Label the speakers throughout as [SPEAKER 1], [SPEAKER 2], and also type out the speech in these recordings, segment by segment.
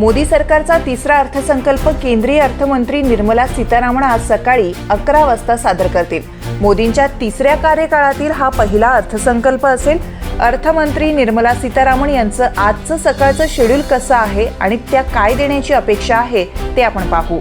[SPEAKER 1] मोदी सरकारचा तिसरा अर्थसंकल्प केंद्रीय अर्थमंत्री निर्मला सीतारामन आज सकाळी अकरा वाजता सादर करतील. मोदींच्या तिसऱ्या कार्यकाळातील हा पहिला अर्थसंकल्प असेल. अर्थमंत्री निर्मला सीतारामन यांचं आजचं सकाळचं शेड्यूल कसं आहे आणि त्या काय देण्याची अपेक्षा आहे ते आपण पाहू.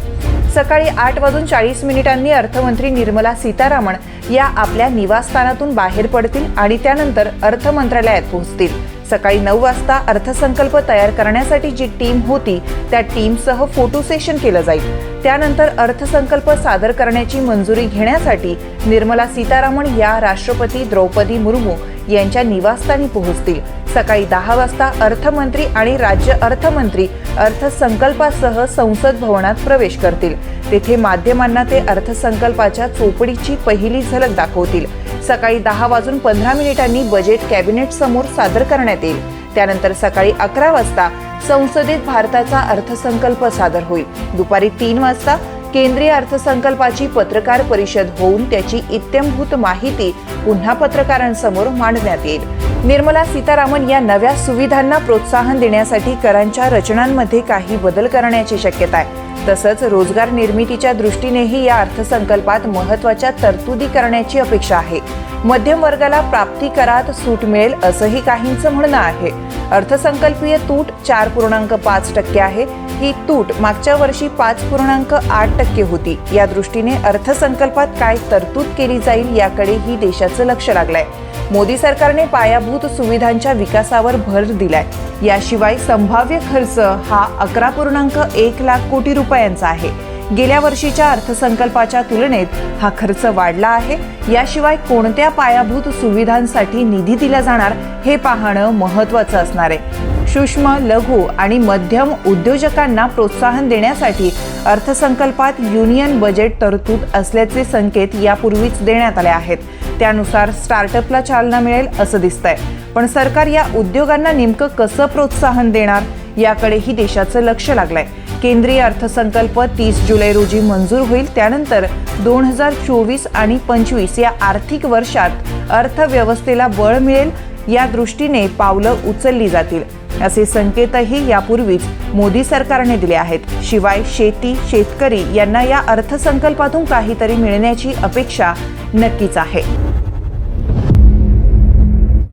[SPEAKER 1] सकाळी आठ वाजून चाळीस मिनिटांनी अर्थमंत्री निर्मला सीतारामन या आपल्या निवासस्थानातून बाहेर पडतील आणि त्यानंतर अर्थमंत्रालयात पोहोचतील. सकाळी नऊ वाजता अर्थसंकल्प तयार करण्यासाठी जी टीम होती त्या टीमसह फोटो सेशन केलं जाईल. त्यानंतर अर्थसंकल्प सादर करण्याची मंजुरी घेण्यासाठी निर्मला सीतारामन या राष्ट्रपती द्रौपदी मुर्मू यांच्या निवासस्थानी पोहोचतील. सकाळी दहा वाजता अर्थमंत्री आणि राज्य अर्थमंत्री अर्थसंकल्पासह संसद भवनात प्रवेश करतील. तेथे माध्यमांना ते अर्थसंकल्पाच्या चोपडीची पहिली झलक दाखवतील. सकाळी दहा वाजून पंधरा मिनिटांनी बजेट कॅबिनेट समोर सादर करण्यात येईल. त्यानंतर सकाळी अकरा वाजता संसदेत भारताचा अर्थसंकल्प सादर होईल. दुपारी तीन वाजता केंद्रीय अर्थसंकल्पाची पत्रकार परिषद होऊन त्याची इत्यंभूत माहिती पुन्हा पत्रकारांसमोर मांडण्यात येईल. निर्मला सीतारामन या नव्या सुविधांना प्रोत्साहन देण्यासाठी करांच्या रचनांमध्ये काही बदल करण्याची शक्यता आहे. तसंच रोजगार निर्मितीच्या दृष्टीनेही या अर्थसंकल्पात महत्त्वाच्या तरतुदी करण्याची अपेक्षा आहे. मध्यम वर्गाला प्राप्ती करात सूट मिळेल असंही काहींचं म्हणणं आहे. अर्थसंकल्पीय तूट चार पूर्णांक पाच टक्के आहे. ही तूट मागच्या वर्षी पाच पूर्णांक आठ टक्के होती. या दृष्टीने अर्थसंकल्पात काय तरतूद केली जाईल याकडेही देशाचं लक्ष लागलंय. मोदी सरकारने पायाभूत सुविधांच्या विकासावर भर दिलाय. याशिवाय संभाव्य खर्च हा अकरा पूर्णांक एक लाख कोटी रुपयांचा आहे. गेल्या वर्षीच्या अर्थसंकल्पाच्या तुलनेत हा खर्च वाढला आहे. याशिवाय कोणत्या पायाभूत सुविधांसाठी निधी दिला जाणार हे पाहणं महत्त्वाचं असणार आहे. सूक्ष्म लघु आणि मध्यम उद्योजकांना प्रोत्साहन देण्यासाठी अर्थसंकल्पात युनियन बजेट तरतूद असल्याचे संकेत यापूर्वीच देण्यात आले आहेत. त्यानुसार स्टार्टअपला चालना मिळेल असं दिसतंय. पण सरकार या उद्योगांना नेमकं कसं प्रोत्साहन देणार याकडेही देशाचं लक्ष लागलंय. केंद्रीय अर्थसंकल्प तीस जुलै रोजी मंजूर होईल. त्यानंतर दोन हजार चोवीस आणि पंचवीस या आर्थिक वर्षात अर्थव्यवस्थेला बळ मिळेल या दृष्टीने पावलं उचलली जातील. असे संकेतही यापूर्वीच मोदी सरकारने दिले आहेत. शिवाय शेती शेतकरी यांना या अर्थसंकल्पातून काहीतरी मिळण्याची अपेक्षा नक्कीच आहे.